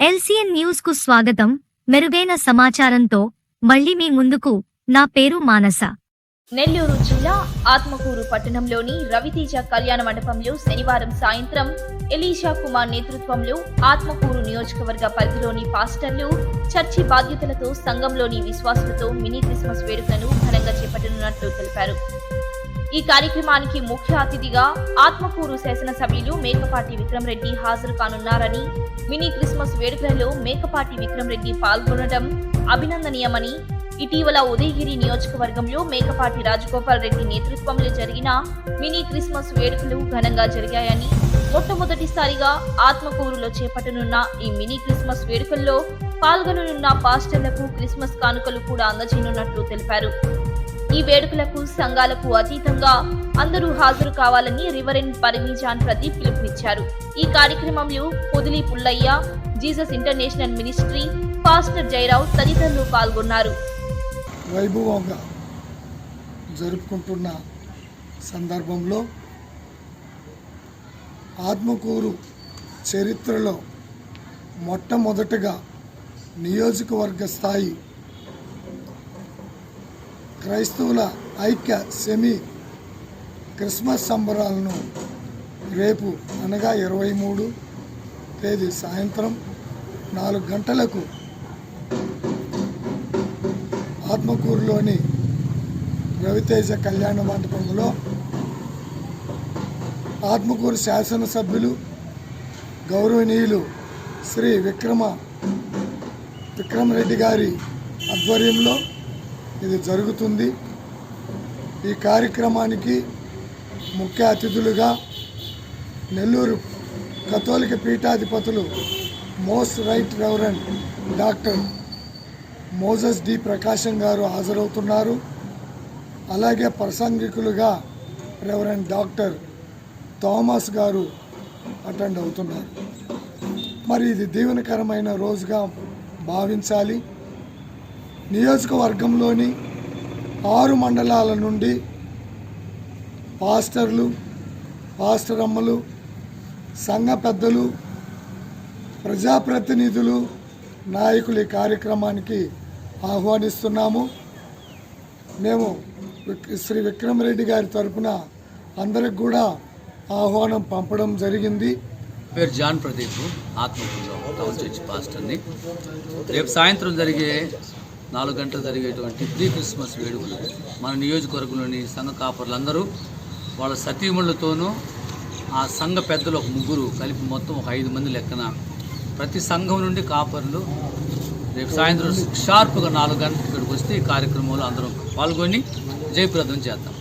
LCN న్యూస్కు స్వాగతం. మెరుగైన సమాచారంతో మళ్ళీ మీ ముందుకు నా పేరు మానస. నెల్లూరు జిల్లా ఆత్మకూరు పట్టణంలోని రవితేజ కళ్యాణ మండపంలో శనివారం సాయంత్రం ఎలీషా కుమార్ నేతృత్వంలో ఆత్మకూరు నియోజకవర్గ పరిధిలోని పాస్టర్లు చర్చి బాధ్యతలతో సంఘంలోని విశ్వాసులతో మినీ క్రిస్మస్ వేడుకలను ఘనంగా చేపట్టనున్నట్లు తెలిపారు. ఈ కార్యక్రమానికి ముఖ్య అతిథిగా ఆత్మకూరు శాసనసభ్యులు మేకపాటి విక్రమరెడ్డి హాజరు కానున్నారని మినీ క్రిస్మస్ వేడుకలలో మేకపాటి విక్రమరెడ్డి పాల్గొనడం అభినందనీయమని ఇటీవల ఉదయగిరి నియోజకవర్గంలో మేకపాటి రాజగోపాల్ రెడ్డి నేతృత్వంలో జరిగిన మినీ క్రిస్మస్ వేడుకలు ఘనంగా జరిగాయని మొట్టమొదటిసారిగా ఆత్మకూరులో చేపట్టనున్న ఈ మినీ క్రిస్మస్ వేడుకల్లో పాల్గొననున్న పాస్టర్లకు క్రిస్మస్ కానుకలు కూడా అందజేయనున్నట్లు తెలిపారు. ఈ వేడుకలకు సంఘాలకు అతీతంగా అందరూ హాజరు కావాలని రివరెండ్ పరిమిజాన్ ప్రదీప్ పిలుపునిచ్చారు. ఈ కార్యక్రమంలో Podili Pullaiah Jesus International Ministry pastor Jayarao తదితరులు పాల్గొన్నారు. వైభవంగా జరుపుకుంటున్న సందర్భంలో ఆత్మకూరు చరిత్రలో మొట్టమొదటగా నియోజకవర్గ స్థాయి క్రైస్తవుల ఐక్య సెమీ క్రిస్మస్ సంబరాలను రేపు అనగా ఇరవై మూడు తేదీ సాయంత్రం నాలుగు గంటలకు ఆత్మకూరులోని రవితేజ కళ్యాణ మండపంలో ఆత్మకూరు శాసనసభ్యులు గౌరవనీయులు శ్రీ విక్రమ విక్రమరెడ్డి గారి ఆధ్వర్యంలో ఇది జరుగుతుంది. ఈ కార్యక్రమానికి ముఖ్య అతిథులుగా నెల్లూరు కథోలిక పీఠాధిపతులు most right reverend doctor Moses D Prakasam garu హాజరవుతున్నారు. అలాగే ప్రసంగికులుగా reverend doctor Thomas garu attend అవుతున్నారు. మరి ఇది దీవెనకరమైన రోజుగా భావించాలి. నియోజకవర్గంలోని ఆరు మండలాల నుండి పాస్టర్లు పాస్టర్ అమ్మలు సంఘ పెద్దలు ప్రజాప్రతినిధులు నాయకులు ఈ కార్యక్రమానికి ఆహ్వానిస్తున్నాము. మేము శ్రీ విక్రమరెడ్డి గారి తరపున అందరికి కూడా ఆహ్వానం పంపడం జరిగింది. పేరు జాన్ ప్రదీప్ ఆత్మకూరులో టౌన్ చర్చ్ పాస్టర్ని. రేపు సాయంత్రం జరిగే నాలుగు గంటలు జరిగేటువంటి ప్రీ క్రిస్మస్ వేడుకలు. మన నియోజకవర్గంలోని సంఘ కాపర్లందరూ వాళ్ళ సతీమణులతోనూ ఆ సంఘ పెద్దలు ఒక ముగ్గురు కలిపి మొత్తం ఒక ఐదు మంది లెక్కన ప్రతి సంఘం నుండి కాపర్లు రేపు సాయంత్రం షార్ప్గా నాలుగు గంటలకు ఇక్కడికి వస్తే ఈ కార్యక్రమంలో అందరం పాల్గొని జయప్రదం చేద్దాం.